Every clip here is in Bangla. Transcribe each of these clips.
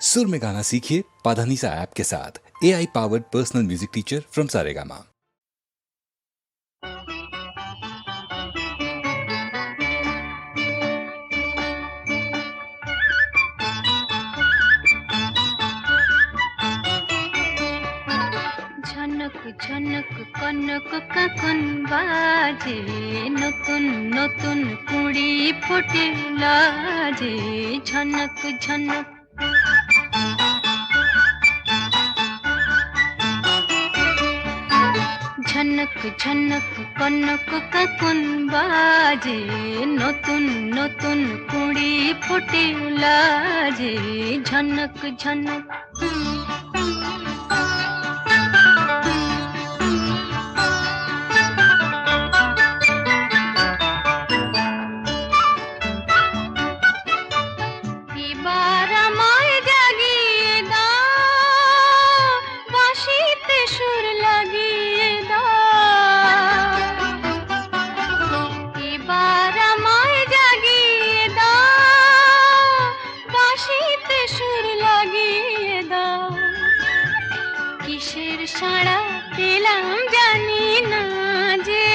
सुर में गाना सीखिए पाधानीसा ऐप के साथ A I powered personal music teacher from Saregama Jhanak Jhanak কনক কাকন বাজে নতুন নতুন কুড়ি ফুটে লাজে ঝনক ঝনক ঝনক ঝনক কনক কাকন বাজে নতুন নতুন কুড়ি ফুটে লাজে ঝনক ঝনক কিসের সাড়া পেলাম জানি না যে।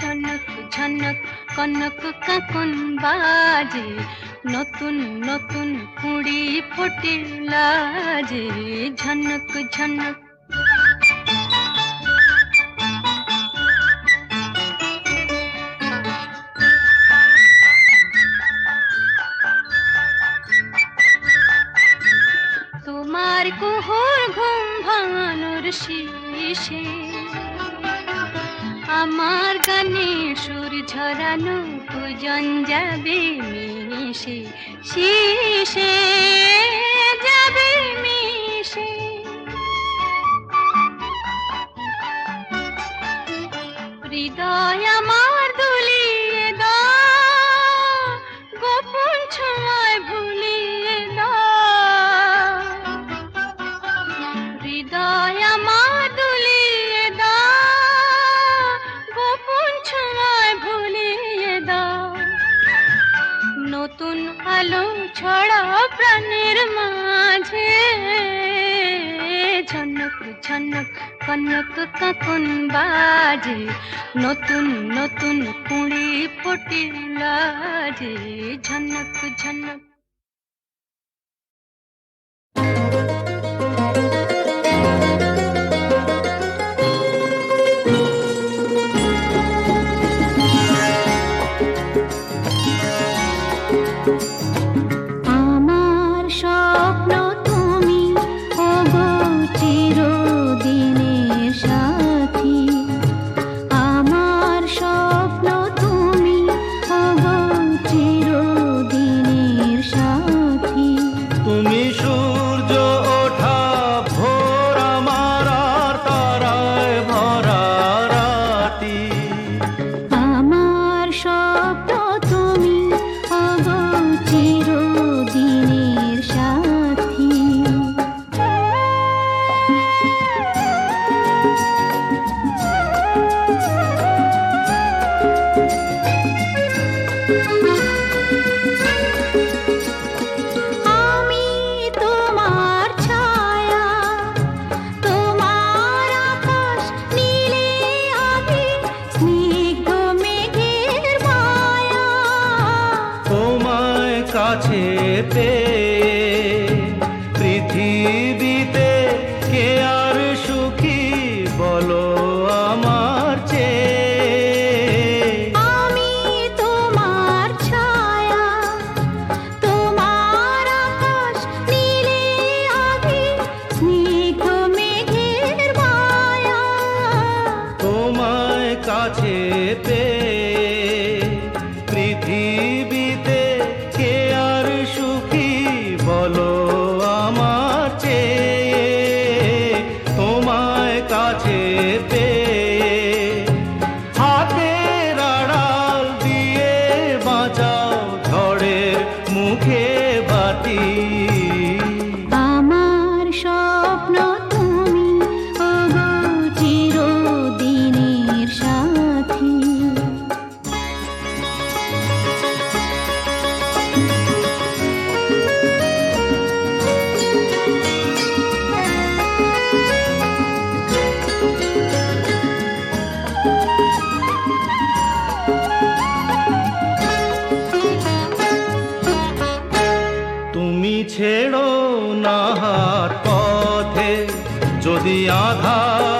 ঝনক ঝনক, কনক কাকন বাজে। নতুন নতুন কুড়ি ফুটিলা যে ঝনক ঝনক শীষে আমার গানে সুর ঝরানো পূজন যাবে মিশে শীষে যাবে মিশে। হৃদয় ঝনক কনক কাকন বাজে? নতুন নতুন কুড়ি পটি লাজে। ঝনক ঝনক। কাছে পেয়ে তোমায় কাছে তুমি ছেড়ো না পথে। যদি আধার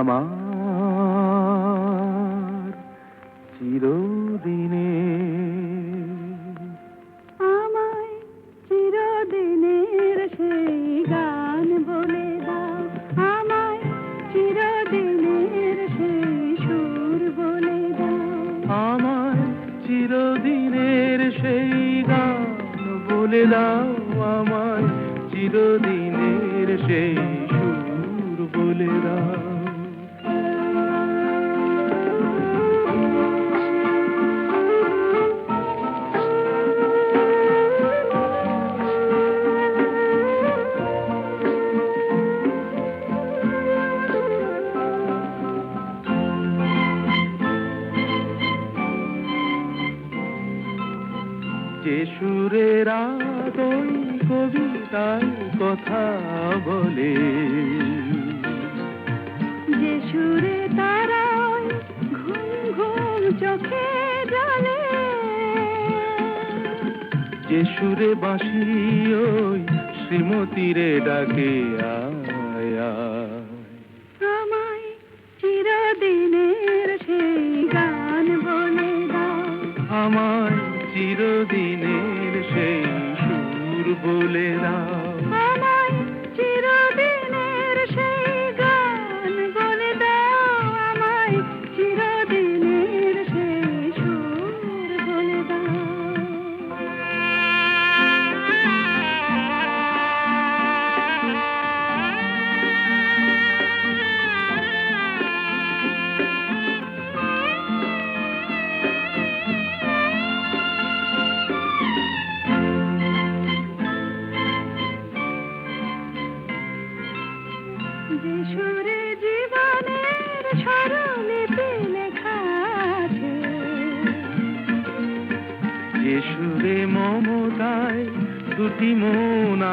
रामा। রে ডাকে আয়া। আমায় চিরদিনের সেই গান বলে দাও। আমায় চিরদিনের সেই সুর বলে দাও।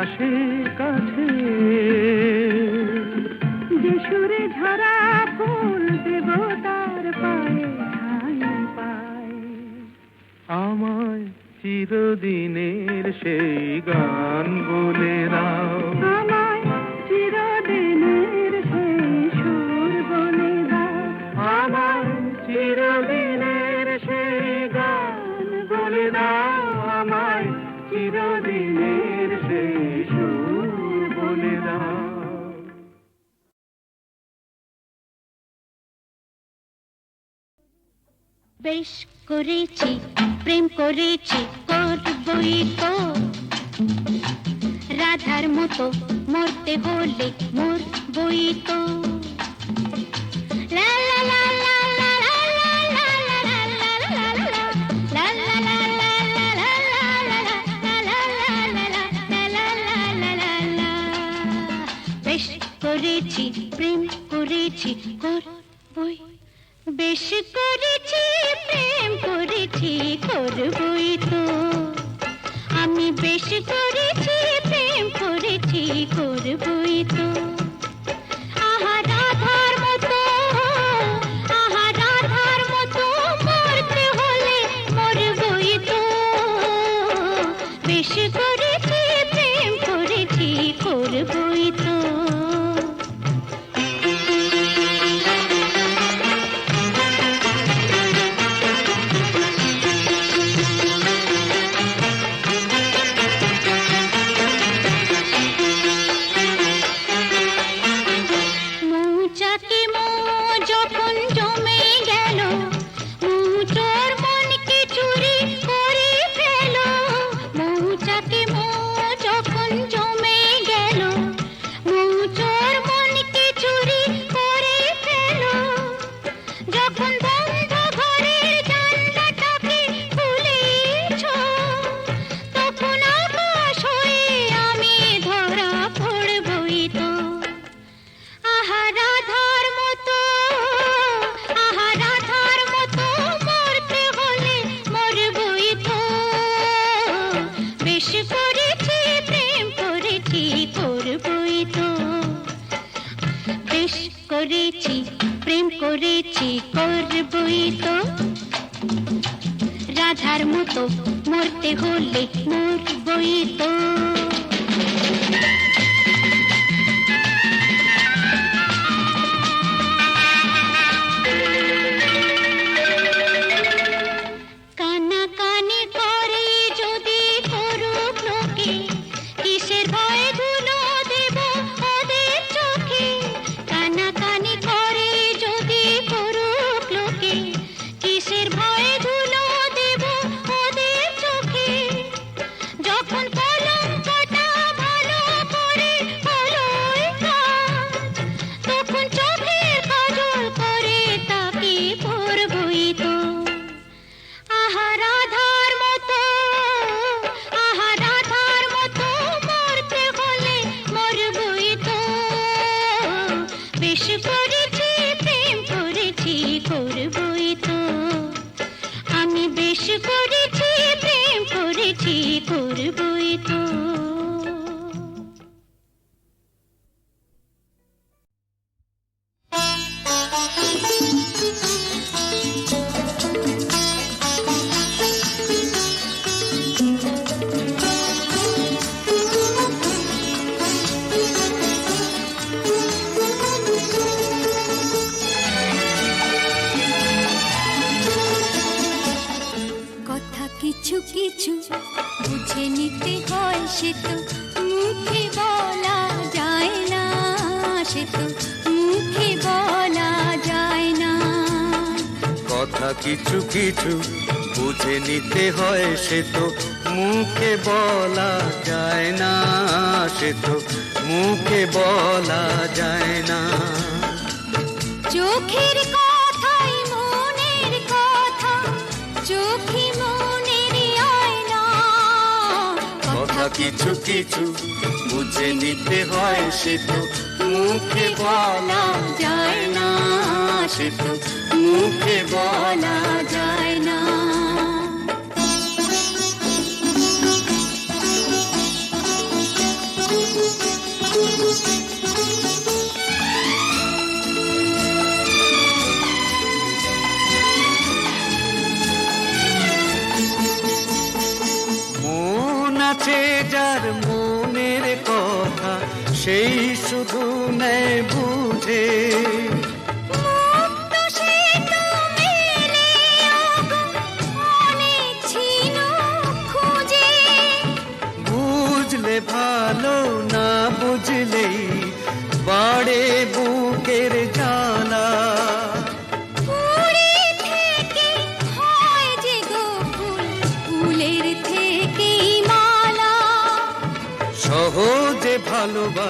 আকাশের কাছে। বেশ করেছি প্রেম করেছি করবই তো রাধার মতো মরতে হলে মোর বই তো করেছি প্রেম করেছি করবই বেশ করেছি প্রেম করেছি করবই তো। আমি বেশ করেছি প্রেম করেছি করবই তো। করবই তো রাধার মতো মরতে হলে মরবই তো সে তো মুখে বলা যায় না। কথা কিছু কিছু বুঝে নিতে হয় সে তো মুখে বলা যায় না সে তো মুখে বলা যায় না। চোখের কথাই মনের কথা চোখে মনের আয়না। কথা কিছু কিছু বুঝে নিতে হয় সে তো মুখে বলা যায় না তো মুখে বলা যায় না। মন আছে যার মনের কথা, সেই শুধু দেয় বুঝে। বুঝলে ভালো না বুঝলেই বাড়ে বুকের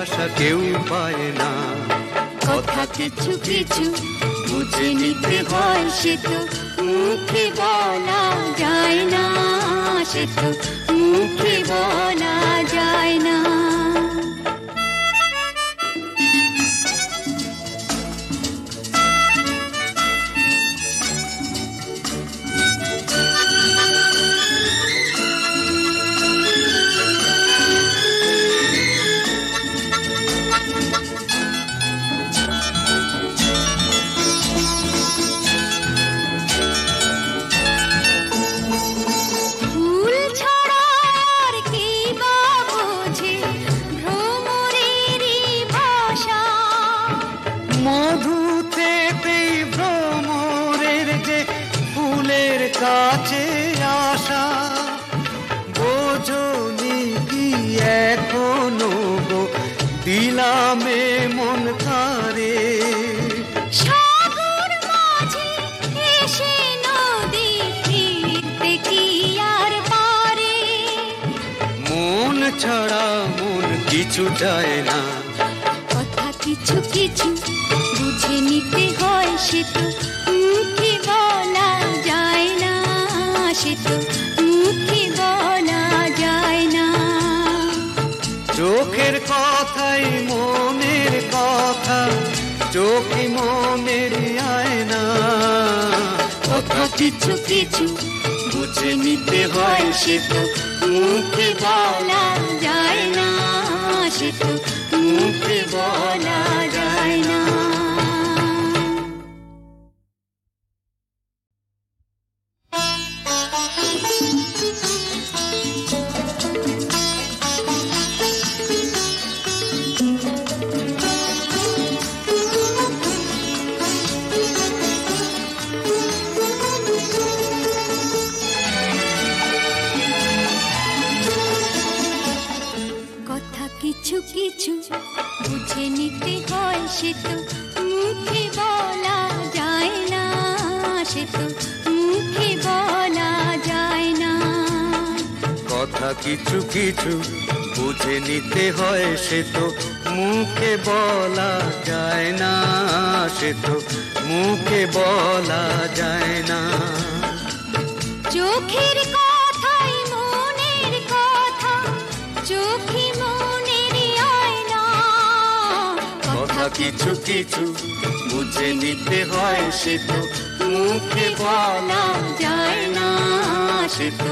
ভালোবাসা কেউ পায় না। কথা কিছু কিছু বুঝে নিতে হয় সে তো, মুখে বলা যায় না সে তো, মুখে বলা যায় না। ছাড়া মন কিছু চায় না। কথা কিছু কিছু বুঝে নিতে হয় সে তো মুখে বলা যায় না সে তো মুখে বলা যায় না। চোখের কথাই মনের কথা চোখে মনের আয়না। কথা কিছু কিছু বুঝে নিতে হয় সে তো। মুখে বলা যায় না সে তো। মুখে বলা কথা কিছু কিছু বুঝে নিতে হয় সে তো। মুখে বলা যায় না সে তো। মুখে বলা যায় না। চোখের কথাই মনের কথা চোখে মনের আয়না। কথা কিছু কিছু বুঝে নিতে হয় সে তো। মুখে বলা যায় না, সে তো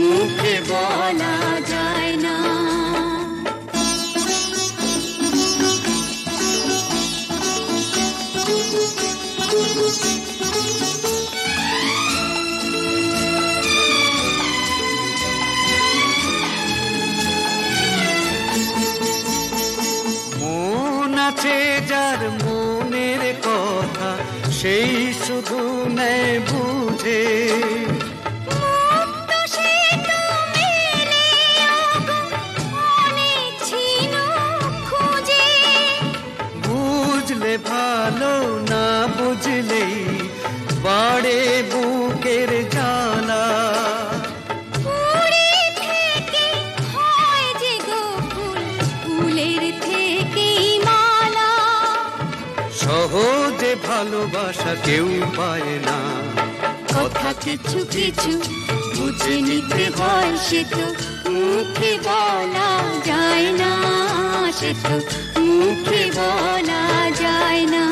মুখে বলা যায় না। মন আছে যার মনের কথা, সেই শুধু নেয় বুঝে। বুঝলে ভালো না বুঝলেই বাড়ে বুকের থেকে হয় যে ভালোবাসা কেউ পায় না। কথা কিছু কিছু বুঝে নিতে হয় সে তো, মুখে বলা যায় না, সে তো মুখে বলা যায় না।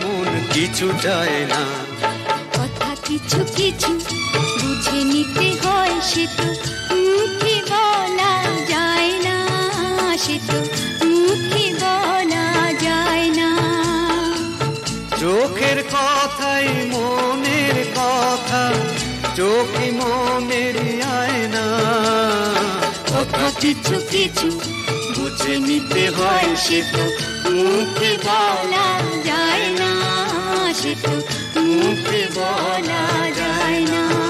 মন কিছু চায় না। কথা কিছু কিছু বুঝে নিতে হয় সে তো মুখে বলা যায় না সে তো মুখে বলা যায় না। চোখের কথাই মনের কথা চোখে মনের আয়না। কথা কিছু কিছু বুঝে নিতে হয় সে তো মুখে বলা যায় না সে তো মুখে বলা যায় না